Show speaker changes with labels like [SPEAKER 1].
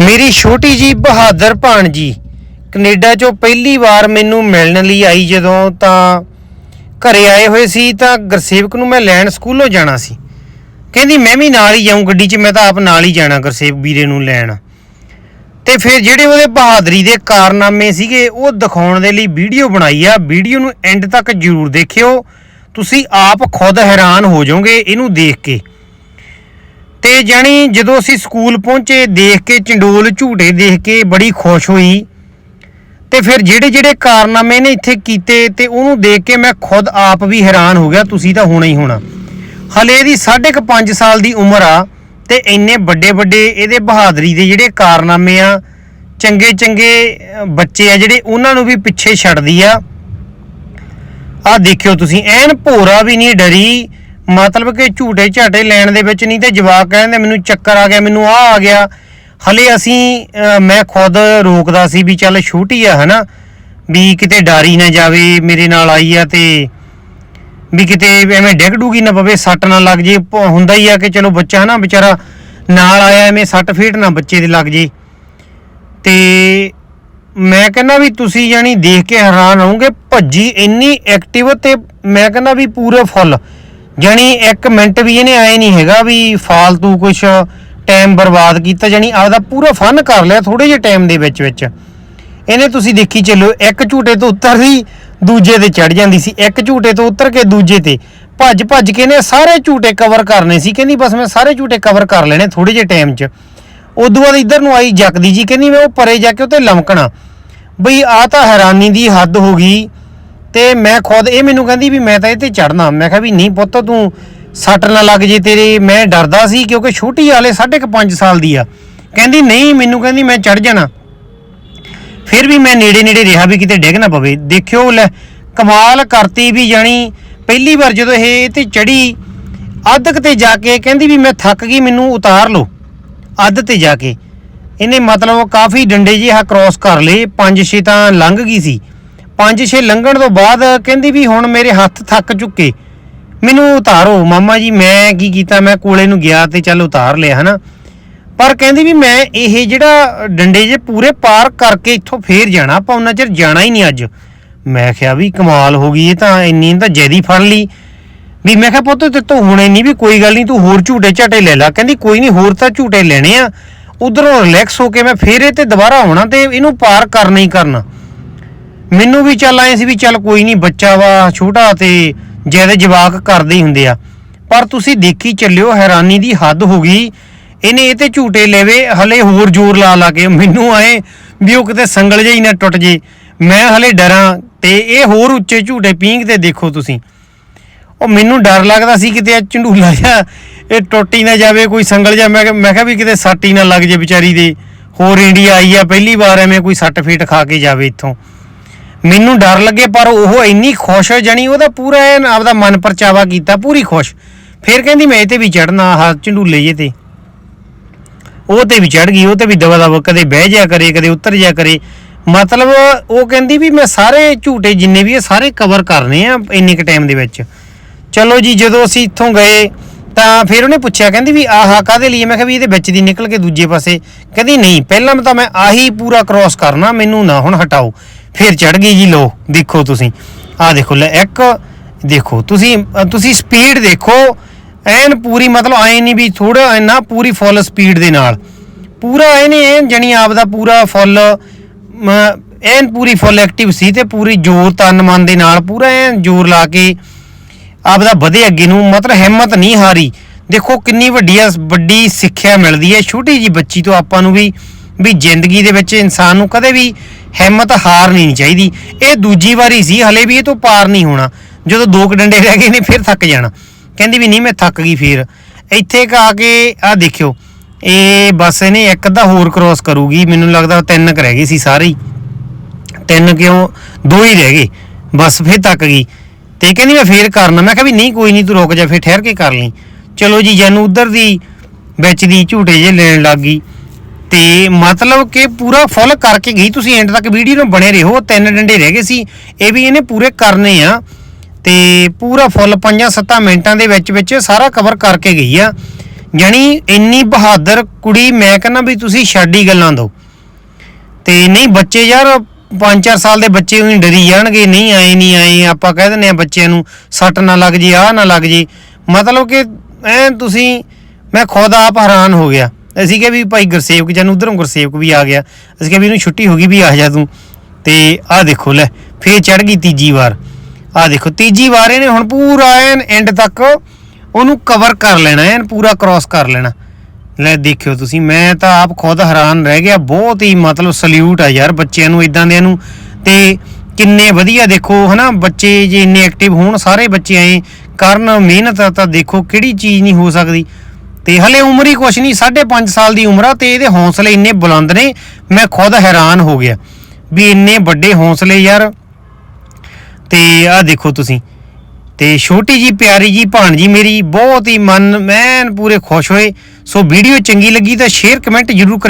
[SPEAKER 1] ਮੇਰੀ ਛੋਟੀ ਜੀ ਬਹਾਦਰ ਭਾਣਜੀ ਕੈਨੇਡਾ ਚੋਂ ਪਹਿਲੀ ਵਾਰ ਮੈਨੂੰ ਮਿਲਣ ਲਈ ਆਈ ਜਦੋਂ ਤਾਂ ਘਰੇ ਆਏ ਹੋਏ ਸੀ ਤਾਂ ਗੁਰਸੇਵਕ ਨੂੰ ਮੈਂ ਲੈਣ ਸਕੂਲੋਂ ਜਾਣਾ ਸੀ। ਕਹਿੰਦੀ, ਮੈਂ ਵੀ ਨਾਲ ਹੀ ਜਾਊਂ ਗੱਡੀ 'ਚ, ਮੈਂ ਤਾਂ ਆਪ ਨਾਲ ਹੀ ਜਾਣਾ ਗੁਰਸੇਵਕ ਵੀਰੇ ਨੂੰ ਲੈਣ। ਤੇ ਫਿਰ ਜਿਹੜੇ ਉਹਦੇ ਬਹਾਦਰੀ ਦੇ ਕਾਰਨਾਮੇ ਸੀਗੇ, ਉਹ ਦਿਖਾਉਣ ਦੇ ਲਈ ਵੀਡੀਓ ਬਣਾਈ ਆ। ਵੀਡੀਓ ਨੂੰ ਐਂਡ ਤੱਕ ਜਰੂਰ ਦੇਖਿਓ। ਤੁਸੀਂ ਆਪ ਖੁਦ ਹੈਰਾਨ ਹੋ ਜਾਓਗੇ ਇਹਨੂੰ ਦੇਖ ਕੇ। ਤੇ ਜਾਣੀ ਜਦੋਂ ਅਸੀਂ ਸਕੂਲ ਪਹੁੰਚੇ, ਦੇਖ ਕੇ ਚੰਡੋਲ ਝੂਟੇ ਦੇਖ ਕੇ ਬੜੀ ਖੁਸ਼ ਹੋਈ। ਤੇ ਫਿਰ ਜਿਹੜੇ ਜਿਹੜੇ ਕਾਰਨਾਮੇ ਨੇ ਇੱਥੇ ਕੀਤੇ ਤੇ ਉਹਨੂੰ ਦੇਖ ਕੇ ਮੈਂ ਖੁਦ ਆਪ ਵੀ ਹੈਰਾਨ ਹੋ ਗਿਆ, ਤੁਸੀਂ ਤਾਂ ਹੋਣਾ ਹੀ ਹੋਣਾ। ਹਲੇ ਇਹਦੀ 5.5 ਸਾਲ ਦੀ ਉਮਰ ਆ ਤੇ ਇੰਨੇ ਵੱਡੇ ਵੱਡੇ ਇਹਦੇ ਬਹਾਦਰੀ ਦੇ ਜਿਹੜੇ ਕਾਰਨਾਮੇ ਆ, ਚੰਗੇ ਚੰਗੇ ਬੱਚੇ ਆ ਜਿਹੜੇ ਉਹਨਾਂ ਨੂੰ ਵੀ ਪਿੱਛੇ ਛੱਡਦੀ ਆ। ਆ ਦੇਖਿਓ ਤੁਸੀਂ, ਐਨ ਭੋਰਾ ਵੀ ਨਹੀਂ ਡਰੀ ਮਤਲਬ ਕਿ ਝੂਟੇ ਝਾਟੇ ਲੈਣ ਦੇ ਵਿੱਚ ਨਹੀਂ ਤੇ ਜਵਾਕ ਕਹਿੰਦੇ ਮੈਨੂੰ ਚੱਕਰ ਆ ਗਿਆ, ਮੈਨੂੰ ਆ ਆ ਗਿਆ। ਹਲੇ ਅਸੀਂ ਮੈਂ ਖੁਦ ਰੋਕਦਾ ਸੀ ਵੀ ਚੱਲ ਛੋਟੀ ਆ, ਹਨਾ? ਵੀ ਕਿਤੇ ਡਾਰੀ ਨਾ ਜਾਵੇ, ਮੇਰੇ ਨਾਲ ਆਈ ਆ ਤੇ ਵੀ ਕਿਤੇ ਐਵੇਂ ਡਿੱਗ ਡੂਗੀ ਨਾ ਪਵੇ, ਸੱਟ ਨਾ ਲੱਗ ਜੇ ਹੁੰਦਾ ਹੀ ਆ ਕਿ ਚਲੋ ਬੱਚਾ, ਹਨਾ, ਵਿਚਾਰਾ ਨਾਲ ਆਇਆ, ਐਵੇਂ ਸੱਟ ਫੇਟ ਨਾ ਬੱਚੇ ਦੇ ਲੱਗ ਜੇ। ਤੇ ਮੈਂ ਕਹਿੰਦਾ ਵੀ ਤੁਸੀਂ ਜਾਨੀ ਦੇਖ ਕੇ ਹੈਰਾਨ ਹੋਵੋਗੇ, ਭੱਜੀ ਇੰਨੀ ਐਕਟਿਵ ਤੇ ਮੈਂ ਕਹਿੰਦਾ ਵੀ ਪੂਰੇ ਫੁੱਲ। ਜਾਨੀ ਇੱਕ ਮਿੰਟ ਵੀ ਇਹਨੇ ਆਏ ਨਹੀਂ ਹੈਗਾ ਵੀ ਫਾਲਤੂ ਕੁਛ ਟਾਈਮ ਬਰਬਾਦ ਕੀਤਾ ਜਾਨੀ ਆਪਦਾ ਪੂਰਾ ਫਨ ਕਰ ਲਿਆ ਥੋੜੇ ਜਿਹੇ ਟਾਈਮ ਦੇ ਵਿੱਚ ਵਿੱਚ। ਇਹਨੇ ਤੁਸੀਂ ਦੇਖੀ ਚੱਲੋ, ਇੱਕ ਝੂਟੇ ਤੋਂ ਉੱਤਰਦੀ ਦੂਜੇ ਤੇ ਚੜ ਜਾਂਦੀ ਸੀ। ਇੱਕ ਝੂਟੇ ਤੋਂ ਉੱਤਰ ਕੇ ਦੂਜੇ ਤੇ। ਭੱਜ ਭੱਜ ਕੇ ਨੇ ਸਾਰੇ ਝੂਟੇ ਕਵਰ ਕਰਨੇ ਸੀ। ਕਹਿੰਦੀ ਬਸ ਮੈਂ ਸਾਰੇ ਝੂਟੇ ਕਵਰ ਕਰ ਲੈਣੇ ਥੋੜੇ ਜਿਹੇ ਟਾਈਮ 'ਚ। ਉਦੋਂ ਬਾਅਦ ਇੱਧਰ ਨੂੰ ਆਈ ਜੱਕਦੀ ਜੀ, ਕਹਿੰਦੀ ਮੈਂ ਉਹ ਪਰੇ ਜਾ ਕੇ ਉੱਤੇ ਲਮਕਣਾ। ਬਈ ਆ ਤਾਂ ਹੈਰਾਨੀ ਦੀ ਹੱਦ ਹੋ ਗਈ। ਤੇ ਮੈਂ ਖੁਦ ਇਹ ਮੈਨੂੰ ਕਹਿੰਦੀ ਵੀ ਮੈਂ ਤਾਂ ਇਹ ਤੇ ਚੜਨਾ ਮੈਂ ਕਿਹਾ ਵੀ ਨਹੀਂ ਪੁੱਤ, ਤੂੰ ਸੱਟ ਨਾ ਲੱਗ ਜੇ ਤੇਰੇ। ਮੈਂ ਡਰਦਾ ਸੀ ਕਿਉਂਕਿ ਛੋਟੀ ਹਾਲੇ 5.5 ਸਾਲ ਦੀ ਆ। ਕਹਿੰਦੀ ਨਹੀਂ, ਮੈਨੂੰ ਕਹਿੰਦੀ ਮੈਂ ਚੜ ਜਾਣਾ। ਫਿਰ ਵੀ ਮੈਂ ਨੇੜੇ ਨੇੜੇ ਰਿਹਾ ਵੀ ਕਿਤੇ ਡਿੱਗ ਨਾ ਪਵੇ। ਦੇਖਿਓ ਲੈ, ਕਮਾਲ ਕਰਤੀ ਵੀ ਜਾਣੀ। ਪਹਿਲੀ ਵਾਰ ਜਦੋਂ ਇਹ ਤੇ ਚੜੀ ਅੱਧ ਕੁ ਤੇ ਜਾ ਕੇ ਕਹਿੰਦੀ ਵੀ ਮੈਂ ਥੱਕ ਗਈ, ਮੈਨੂੰ ਉਤਾਰ ਲਓ। ਅੱਧ ਤੇ ਜਾ ਕੇ। ਇਹਨੇ ਮਤਲਬ ਕਾਫੀ ਡੰਡੇ ਜਿਹਾ ਕ੍ਰਾਸ ਕਰ ਲਏ। ਪੰਜ ਛੇ ਤਾਂ ਲੰਘ ਗਈ ਸੀ। ਪੰਜ ਛੇ ਲੰਘਣ ਤੋਂ ਬਾਅਦ ਕਹਿੰਦੀ ਵੀ ਹੁਣ ਮੇਰੇ ਹੱਥ ਥੱਕ ਚੁੱਕੇ। ਮੈਨੂੰ ਉਤਾਰੋ, ਮਾਮਾ ਜੀ, ਮੈਂ ਕੀ ਕੀਤਾ? ਮੈਂ ਕੋਲੇ ਨੂੰ ਗਿਆ ਤੇ ਚੱਲ ਉਤਾਰ ਲਿਆ, ਹਨਾ? ਪਰ ਕਹਿੰਦੀ ਵੀ ਮੈਂ ਇਹ ਜਿਹੜਾ ਡੰਡੇ ਜੇ ਪੂਰੇ ਪਾਰ ਕਰਕੇ ਇੱਥੋਂ ਫੇਰ ਜਾਣਾ, ਆਪਾਂ ਉਹਨਾਂ ਚਿਰ ਜਾਣਾ ਹੀ ਨਹੀਂ ਅੱਜ। ਮੈਂ ਕਿਹਾ ਵੀ ਕਮਾਲ ਹੋ ਗਈ, ਇਹ ਤਾਂ ਇੰਨੀ ਤਾਂ ਜੈਦੀ ਫੜ ਲਈ। ਵੀ ਮੈਂ ਕਿਹਾ, ਪੁੱਤ, ਤੇ ਤੂੰ ਹੁਣੇ ਨਹੀਂ ਵੀ ਕੋਈ ਗੱਲ ਨਹੀਂ, ਤੂੰ ਹੋਰ ਝੂਟੇ ਝਾਟੇ ਲੈ ਲੈ। ਕਹਿੰਦੀ, ਕੋਈ ਨਹੀਂ, ਹੋਰ ਤਾਂ ਝੂਟੇ ਲੈਣੇ ਆ। ਉਧਰੋਂ ਰਿਲੈਕਸ ਹੋ ਕੇ ਮੈਂ ਫੇਰ ਇਹ ਤੇ ਦੁਬਾਰਾ ਆਉਣਾ ਤੇ ਇਹਨੂੰ ਪਾਰ ਕਰਨਾ ਹੀ ਕਰਨਾ। ਮੈਨੂੰ ਵੀ ਚੱਲ ਆਏ ਸੀ ਵੀ ਚੱਲ ਕੋਈ ਨਹੀਂ, ਬੱਚਾ ਵਾ ਛੋਟਾ ਤੇ ਜਿਹਦੇ ਜਵਾਕ ਕਰਦੇ ਹੀ ਹੁੰਦੇ ਆ। ਪਰ ਤੁਸੀਂ ਦੇਖੀ ਚੱਲਿਓ, ਹੈਰਾਨੀ ਦੀ ਹੱਦ ਹੋ ਗਈ। ਇਹਨੇ ਇਹ ਤੇ ਝੂਟੇ ਲੈਵੇ, ਹਲੇ ਹੋਰ ਜ਼ੋਰ ਲਾ ਲਾ ਕੇ ਮੈਨੂੰ ਆਏ ਵੀ ਉਹ ਕਿਤੇ ਸੰਗਲ ਜਿਹੀ ਨਾ ਟੁੱਟ ਜੇ। ਮੈਂ ਹਲੇ ਡਰਾਂ ਤੇ ਇਹ ਹੋਰ ਉੱਚੇ ਝੂਟੇ ਪੀਂਘ ਤੇ ਦੇਖੋ ਤੁਸੀਂ। ਉਹ ਮੈਨੂੰ ਡਰ ਲੱਗਦਾ ਸੀ ਕਿਤੇ ਝੰਡੂਲਾ ਜਿਹਾ, ਇਹ ਟੁੱਟ ਹੀ ਨਾ ਜਾਵੇ, ਕੋਈ ਸੰਗਲ ਜਿਹਾ। ਮੈਂ ਕਿਹਾ- ਮੈਂ ਕਿਹਾ ਵੀ ਕਿਤੇ ਸੱਟ ਹੀ ਨਾ ਲੱਗ ਜੇ ਵਿਚਾਰੀ ਦੇ। ਹੋਰ ਇੰਡੀਆ ਆਈ ਆ, ਪਹਿਲੀ ਵਾਰ ਐਵੇਂ ਕੋਈ ਸੱਟ ਫੇਟ ਖਾ ਕੇ ਜਾਵੇ ਇੱਥੋਂ। ਮੈਨੂੰ ਡਰ ਲੱਗੇ, ਪਰ ਉਹ ਇੰਨੀ ਖੁਸ਼ ਹੋ ਜਾਣੀ ਉਹਦਾ ਪੂਰਾ ਐਨ ਆਪਦਾ ਮਨ ਪਰਚਾਵਾ ਕੀਤਾ, ਪੂਰੀ ਖੁਸ਼। ਫਿਰ ਕਹਿੰਦੀ, ਮੈਂ ਇਹ ਤੇ ਵੀ ਚੜਨਾ ਆਹ ਝੰਡੂਲੇ ਜੇ ਤੇ। ਉਹ ਤੇ ਵੀ ਚੜ ਗਈ, ਉਹ ਤੇ ਵੀ ਦਵਾ ਦਵਾ ਕਦੇ ਬਹਿ ਜਾ ਕਰੇ, ਕਦੇ ਉਤਰ ਜਾ ਕਰੇ। ਮਤਲਬ ਉਹ ਕਹਿੰਦੀ ਵੀ ਮੈਂ ਸਾਰੇ ਝੂਟੇ ਜਿੰਨੇ ਵੀ ਆ, ਸਾਰੇ ਕਵਰ ਕਰਨੇ ਆ ਇੰਨੇ ਕ ਟਾਈਮ ਦੇ ਵਿੱਚ। ਚਲੋ ਜੀ, ਜਦੋਂ ਅਸੀਂ ਇੱਥੋਂ ਗਏ, ਤਾਂ ਫਿਰ ਉਹਨੇ ਪੁੱਛਿਆ, ਕਹਿੰਦੀ ਵੀ ਆਹ ਕਾਦੇ ਲਈ ਮੈਂ ਕਿਹਾ ਵੀ ਇਹਦੇ ਵਿੱਚ ਦੀ ਨਿਕਲ ਕੇ ਦੂਜੇ ਪਾਸੇ। ਕਹਿੰਦੀ, ਨਹੀਂ, ਪਹਿਲਾਂ ਤਾਂ ਮੈਂ ਆਹੀ ਪੂਰਾ ਕ੍ਰਾਸ ਕਰਨਾ, ਮੈਨੂੰ ਨਾ ਹੁਣ ਹਟਾਓ। ਫਿਰ ਚੜ ਗਈ ਜੀ ਲੋ, ਦੇਖੋ ਤੁਸੀਂ। ਆਹ ਦੇਖੋ, ਲੈ ਇੱਕ, ਦੇਖੋ, ਤੁਸੀਂ ਤੁਸੀਂ ਸਪੀਡ ਦੇਖੋ, ਐਨ ਪੂਰੀ ਮਤਲਬ ਐ ਨਹੀਂ ਵੀ ਥੋੜਾ ਇੰਨਾ ਪੂਰੀ ਫੁੱਲ ਸਪੀਡ ਦੇ ਨਾਲ। ਪੂਰਾ ਇਹਨੇ ਐਨ ਜਣੀ ਆਪ ਦਾ ਪੂਰਾ ਫੁੱਲ ਐਨ ਪੂਰੀ ਫੁੱਲ ਐਕਟਿਵ ਸੀ ਤੇ ਪੂਰੀ ਜ਼ੋਰ ਤਨ ਮਨ ਦੇ ਨਾਲ ਪੂਰਾ ਐਨ ਜ਼ੋਰ ਲਾ ਕੇ ਆਪਦਾ ਵਧੇ ਅੱਗੇ ਨੂੰ, ਮਤਲਬ ਹਿੰਮਤ ਨਹੀਂ ਹਾਰੀ। ਦੇਖੋ ਕਿੰਨੀ ਵੱਡੀ ਆ ਵੱਡੀ ਸਿੱਖਿਆ ਮਿਲਦੀ ਹੈ। ਛੋਟੀ ਜੀ ਬੱਚੀ ਤੋਂ ਆਪਾਂ ਨੂੰ ਵੀ ਵੀ ਜ਼ਿੰਦਗੀ ਦੇ ਵਿੱਚ ਇਨਸਾਨ ਨੂੰ ਕਦੇ ਵੀ ਹਿੰਮਤ ਹਾਰਨੀ ਨਹੀਂ ਚਾਹੀਦੀ। ਇਹ ਦੂਜੀ ਵਾਰੀ ਸੀ, ਹਲੇ ਵੀ ਇਹ ਤੋਂ ਪਾਰ ਨਹੀਂ ਹੋਣਾ। ਜਦੋਂ ਦੋ ਕੁ ਡੰਡੇ ਰਹਿ ਗਏ ਨੇ, ਫਿਰ ਥੱਕ ਜਾਣਾ। ਕਹਿੰਦੀ ਵੀ ਨਹੀਂ, ਮੈਂ ਥੱਕ ਗਈ ਫਿਰ। ਇੱਥੇ ਕ ਆ ਕੇ ਆ ਦੇਖਿਓ, ਇਹ ਬੱਸ ਇਹਨੇ ਇੱਕ ਅੱਧਾ ਹੋਰ ਕ੍ਰੋਸ ਕਰੂਗੀ। ਮੈਨੂੰ ਲੱਗਦਾ ਤਿੰਨ ਕੁ ਰਹਿ ਗਏ ਸੀ ਸਾਰੇ ਹੀ। ਤਿੰਨ ਕਿਉਂ? ਦੋ ਹੀ ਰਹਿ ਗਏ। ਬੱਸ ਫਿਰ ਤੱਕ ਗਈ। ਤੇ ਕਹਿੰਦੀ ਮੈਂ ਫੇਰ ਕਰਨਾ। ਮੈਂ ਕਿਹਾ ਵੀ ਨਹੀਂ, ਕੋਈ ਨਹੀਂ, ਤੂੰ ਰੁਕ ਜਾ, ਫੇਰ ਠਹਿਰ ਕੇ ਕਰ ਲਈ। ਚਲੋ ਜੀ, ਜਨ ਉਧਰ ਦੀ ਵਿੱਚ ਦੀ ਝੂਟੇ ਜੇ ਲੈਣ ਲੱਗ ਗਈ। ਤੇ ਮਤਲਬ ਕਿ ਪੂਰਾ ਫੁੱਲ ਕਰਕੇ ਗਈ ਤੁਸੀਂ ਐਂਡ ਤੱਕ ਵੀਡੀਓ ਨੂੰ ਬਣੇ ਰਹੋ, ਤਿੰਨ ਡੰਡੇ ਰਹਿ ਗਏ ਸੀ, ਇਹ ਵੀ ਇਹਨੇ ਪੂਰੇ ਕਰਨੇ ਆ। ਤੇ ਪੂਰਾ ਫੁੱਲ 5-7 ਮਿੰਟਾਂ ਦੇ ਵਿੱਚ ਵਿੱਚ ਸਾਰਾ ਕਵਰ ਕਰਕੇ ਗਈ ਆ। ਜਾਣੀ ਇੰਨੀ ਬਹਾਦਰ ਕੁੜੀ, ਮੈਂ ਕਹਿੰਦਾ ਵੀ ਤੁਸੀਂ ਛੱਡ ਗੱਲਾਂ ਦੋ। ਤੇ ਨਹੀਂ, ਬੱਚੇ ਯਾਰ 5-4 ਸਾਲ ਦੇ ਬੱਚੇ ਉਹੀ ਡਰੀ ਜਾਣਗੇ, ਨਹੀਂ, ਆਏ ਨਹੀਂ, ਆਏ, ਆਪਾਂ ਕਹਿ ਦਿੰਦੇ ਆ ਬੱਚਿਆਂ ਨੂੰ, ਸੱਟ ਨਾ ਲੱਗ ਜੇ, ਆਹ ਨਾ ਲੱਗ ਜੇ। ਮਤਲਬ ਕਿ ਐ ਤੁਸੀਂ, ਮੈਂ ਖੁਦ ਆਪ ਹੈਰਾਨ ਹੋ ਗਿਆ। ਅਸੀਂ ਕਿਹਾ ਵੀ ਭਾਈ ਗੁਰਸੇਵਕ ਜਨ ਉਧਰੋਂ ਗੁਰਸੇਵਕ ਵੀ ਆ ਗਿਆ। ਅਸੀਂ ਕਿਹਾ ਵੀ ਇਹਨੂੰ ਛੁੱਟੀ ਹੋ ਗਈ ਵੀ ਆ ਜਾ ਤੂੰ। ਤੇ ਆਹ ਦੇਖੋ ਲੈ, ਫੇਰ ਚੜ ਗਈ ਤੀਜੀ ਵਾਰ। ਆਹ ਦੇਖੋ, ਤੀਜੀ ਵਾਰ ਇਹਨੇ ਹੁਣ ਪੂਰਾ ਐਨ ਐਂਡ ਤੱਕ ਉਹਨੂੰ ਕਵਰ ਕਰ ਲੈਣਾ, ਐਨ ਪੂਰਾ ਕ੍ਰਾਸ ਕਰ ਲੈਣਾ। ਲੈ ਦੇਖਿਓ ਤੁਸੀਂ, ਮੈਂ ਤਾਂ ਆਪ ਖੁਦ ਹੈਰਾਨ ਰਹਿ ਗਿਆ, ਬਹੁਤ ਹੀ ਮਤਲਬ ਸਲੂਟ ਆ ਯਾਰ ਬੱਚਿਆਂ ਨੂੰ ਇਦਾਂ ਦਿਆਂ ਨੂੰ। ਤੇ ਕਿੰਨੇ ਵਧੀਆ ਦੇਖੋ, ਹਨਾ, ਬੱਚੇ ਜੇ ਇੰਨੇ ਐਕਟਿਵ ਹੋਣ, ਸਾਰੇ ਬੱਚੇ ਐ, ਕਰਨ ਮਿਹਨਤ ਤਾਂ ਦੇਖੋ ਕਿਹੜੀ ਚੀਜ਼ ਨਹੀਂ ਹੋ ਸਕਦੀ। ਤੇ ਹਲੇ ਉਮਰ ਹੀ ਕੁਛ ਨਹੀਂ 5.5 ਸਾਲ ਦੀ ਉਮਰ ਆ ਤੇ ਇਹਦੇ ਹੌਸਲੇ ਇੰਨੇ ਬੁਲੰਦ ਨੇ, ਮੈਂ ਖੁਦ ਹੈਰਾਨ ਹੋ ਗਿਆ ਵੀ ਇੰਨੇ ਵੱਡੇ ਹੌਸਲੇ ਯਾਰ। ਤੇ ਆਹ ਦੇਖੋ ਤੁਸੀਂ, ਤੇ ਛੋਟੀ ਜੀ, ਪਿਆਰੀ ਜੀ, ਭਾਣਜੀ ਮੇਰੀ, ਬਹੁਤ ਹੀ ਮਨ ਮੈਂ ਪੂਰੇ ਖੁਸ਼ ਹੋਏ। ਸੋ ਵੀਡੀਓ ਚੰਗੀ ਲੱਗੀ ਤਾਂ ਸ਼ੇਅਰ ਕਮੈਂਟ ਜ਼ਰੂਰ ਕਰਿਓ।